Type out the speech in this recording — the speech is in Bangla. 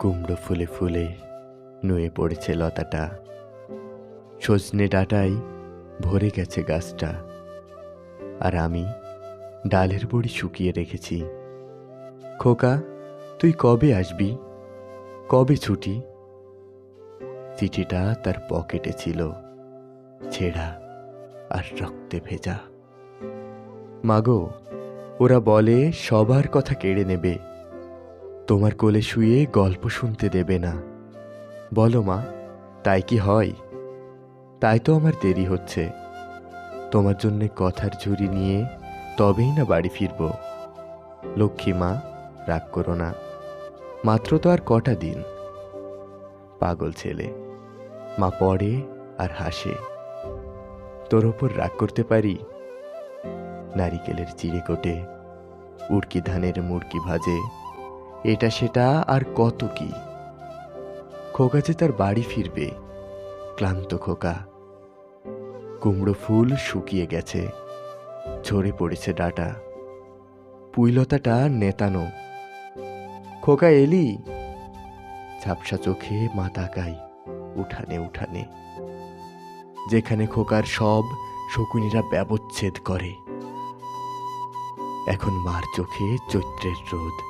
কুমড়ো ফুলে ফুলে নুয়ে পড়েছে লতাটা। সজনে ডাটাই ভরে গেছে গাছটা। আর আমি ডালের বড়ি শুকিয়ে রেখেছি। খোকা, তুই কবে আসবি? কবে ছুটি? চিঠিটা তার পকেটে ছিল। ছেঁড়া আর রক্তে ভেজা। মাগো, ওরা বলে সবার কথা কেড়ে নেবে। তোমার কোলে শুয়ে গল্প শুনতে দেবে না। বলো মা, তাই কি হয়? তাই তো আমার দেরি হচ্ছে। তোমার জন্যে কথার ঝুড়ি নিয়ে তবেই না বাড়ি ফিরব। লক্ষ্মী মা, রাগ করো না। মাত্র তো আর কটা দিন। পাগল ছেলে। মা পড়ে আর হাসে। তোর ওপর রাগ করতে পারি? নারিকেলের চিড়ে কোটে, উড়কি ধানের মুড়কি ভাজে। এটা সেটা আর কত কি? খোকা যে তার বাড়ি ফিরবে, ক্লান্ত খোকা। কুমড়ো ফুল শুকিয়ে গেছে, ঝরে পড়েছে ডাটা। পুইলতাটা নেতানো। খোকা এলি? ঝাপসা চোখে মা তাকাই উঠানে উঠানে। যেখানে খোকার সব শকুনিরা ব্যবচ্ছেদ করে। এখন মার চোখে চৈত্রের রোদ।